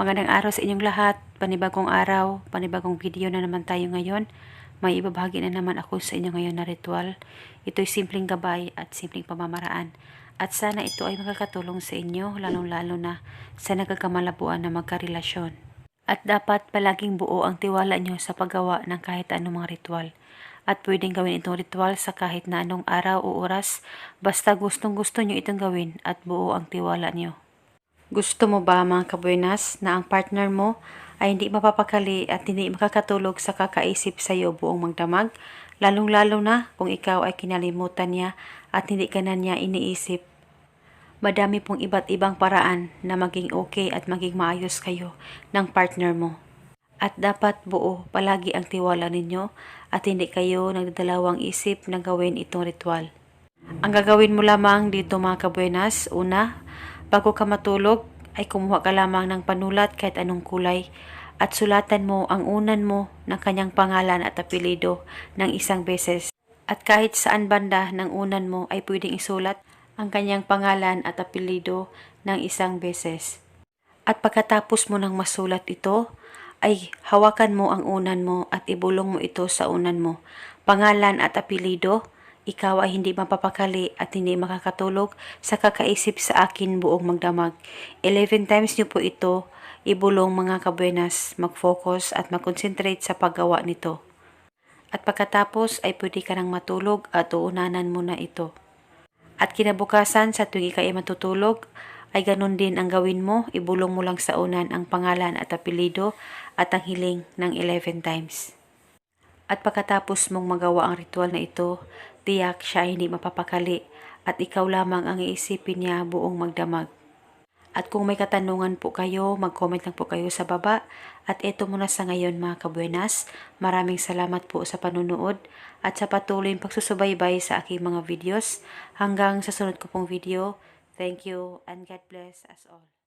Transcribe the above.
Magandang araw sa inyong lahat. Panibagong araw, panibagong video na naman tayo ngayon. May ibabahagi na naman ako sa inyo ngayon na ritual. Ito'y simpleng gabay at simpleng pamamaraan. At sana ito ay makakatulong sa inyo, lalong-lalo na sa nagkakamalabuan na magkarelasyon. At dapat palaging buo ang tiwala nyo sa paggawa ng kahit anumang ritual. At pwedeng gawin itong ritual sa kahit na anong araw o oras, basta gustong gusto nyo itong gawin at buo ang tiwala nyo. Gusto mo ba mga kabuenas na ang partner mo ay hindi mapapakali at hindi makakatulog sa kakaisip sa iyo buong magdamag? Lalong-lalo na kung ikaw ay kinalimutan niya at hindi ka na niya iniisip. Madami pong iba't ibang paraan na maging okay at maging maayos kayo ng partner mo. At dapat buo palagi ang tiwala ninyo at hindi kayo nagdadalawang isip na gawin itong ritual. Ang gagawin mo lamang dito mga kabuenas, una, bago ka matulog, ay kumuha ka lamang ng panulat kahit anong kulay at sulatan mo ang unan mo ng kanyang pangalan at apelido ng isang beses. At kahit saan banda ng unan mo ay pwedeng isulat ang kanyang pangalan at apelido ng isang beses. At pagkatapos mo nang masulat ito, ay hawakan mo ang unan mo at ibulong mo ito sa unan mo. Pangalan at apelido, ikaw ay hindi mapapakali at hindi makakatulog sa kakaisip sa akin buong magdamag. 11 times niyo po ito ibulong mga kabuenas, mag-focus at mag-concentrate sa paggawa nito. At pagkatapos ay pwede ka nang matulog at uunanan mo na ito. At kinabukasan sa tuwing ikay matutulog, ay ganun din ang gawin mo, ibulong mo lang sa unan ang pangalan at apelido at ang hiling ng 11 times. At pagkatapos mong magawa ang ritual na ito, tiyak siya ay hindi mapapakali at ikaw lamang ang iisipin niya buong magdamag. At kung may katanungan po kayo, mag-comment lang po kayo sa baba. At ito muna sa ngayon mga kabuenas. Maraming salamat po sa panunood at sa patuloy pagsusubaybay sa aking mga videos. Hanggang sa sunod ko pong video. Thank you and God bless us all.